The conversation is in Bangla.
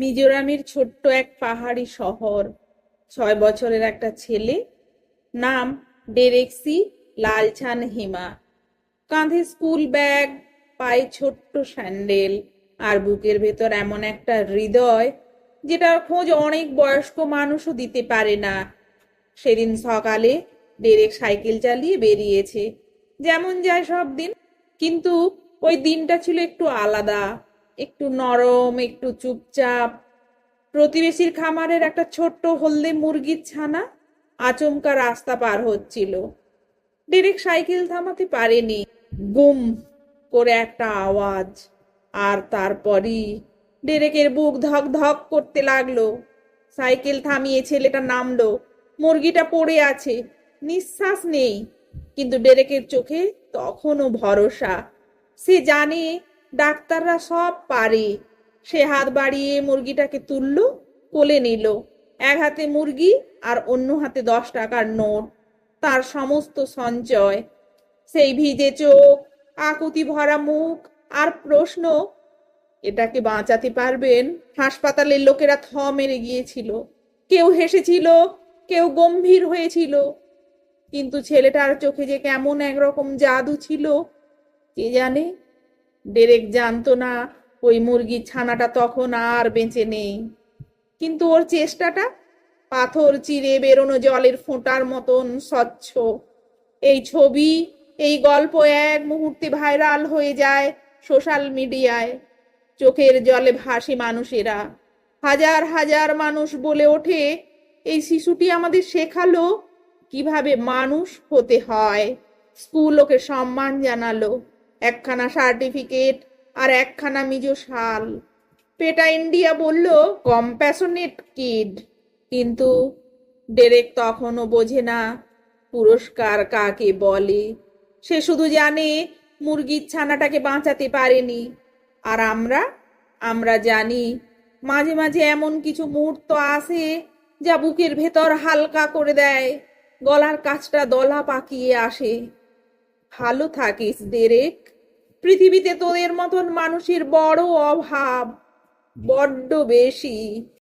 মিজোরামের ছোট্ট এক পাহাড়ি শহর। ছয় বছরের একটা ছেলে। নাম ডেরেক্সি লালছান হিমা। কাঁধে স্কুল ব্যাগ, পায়ে ছোট্ট স্যান্ডেল আর বুকের ভেতর এমন একটা হৃদয় যেটার খোঁজ অনেক বয়স্ক মানুষও দিতে পারে না। সেদিন সকালে ডেরেক সাইকেল চালিয়ে বেরিয়েছে। যেমন যায় সব দিন, কিন্তু ওই দিনটা ছিল একটু আলাদা। একটু নরম, একটু চুপচাপ। প্রতিবেশীর খামারের একটা ছোট্ট হলদে মুরগির ছানা আচমকা রাস্তা পার হচ্ছিল। ডেরেক সাইকেল থামাতে পারেনি। গুম করে একটা আওয়াজ। আর তারপরই ডেরেকের বুক ধক ধক করতে লাগল। সাইকেল থামিয়ে ছেলেটা নামলো। মুরগিটা পড়ে আছে। নিঃশ্বাস নেই। কিন্তু ডেরেকের চোখে তখনও ভরসা। সে জানে ডাক্তাররা সব পারে। সে হাত বাড়িয়ে মুরগিটাকে তুলল, কোলে নিল। এক হাতে মুরগি আর অন্য হাতে দশ টাকার নোট। তার সমস্ত সঞ্চয়, সেই ভিজে চোখ, আকুতি ভরা মুখ আর প্রশ্ন, এটাকে বাঁচাতে পারবেন? হাসপাতালের লোকেরা থ মেরে গিয়েছিল। কেউ হেসেছিল, কেউ গম্ভীর হয়েছিল। কিন্তু ছেলেটার চোখে যে কেমন একরকম জাদু ছিল, কে জানে? ডেরেক জানতো না, ওই মুরগির ছানাটা তখন আর বেঁচে নেই। কিন্তু ওর চেষ্টাটা? পাথর চিরে বেরোনো জলের ফোঁটার মতন স্বচ্ছ। এই ছবি, এই গল্প এক মুহূর্তে ভাইরাল হয়ে যায় সোশ্যাল মিডিয়ায়। চোখের জলে ভাসে মানুষেরা। হাজার হাজার মানুষ বলে ওঠে, এই শিশুটি আমাদের শেখালো কীভাবে মানুষ হতে হয়। স্কুল ওকে সম্মান জানালো। একখানা সার্টিফিকেট আর একখানা মিজো শাল। পেটা ইন্ডিয়া বলল, কম্প্যাশনেট কিড। কিন্তু ডেরেক তখনও বোঝে না পুরস্কার কাকে বলে। সে শুধু জানে মুরগির ছানাটাকে বাঁচাতে পারেনি। আর আমরা আমরা জানি মাঝে মাঝে এমন কিছু মুহূর্ত আসে যা বুকের ভেতর হালকা করে দেয়, গলার কাছটা দলা পাকিয়ে আসে। ভালো থাকিস ডেরেক পৃথিবীতে তোদের মতন মানুষের বড় অভাব বড্ড বেশি।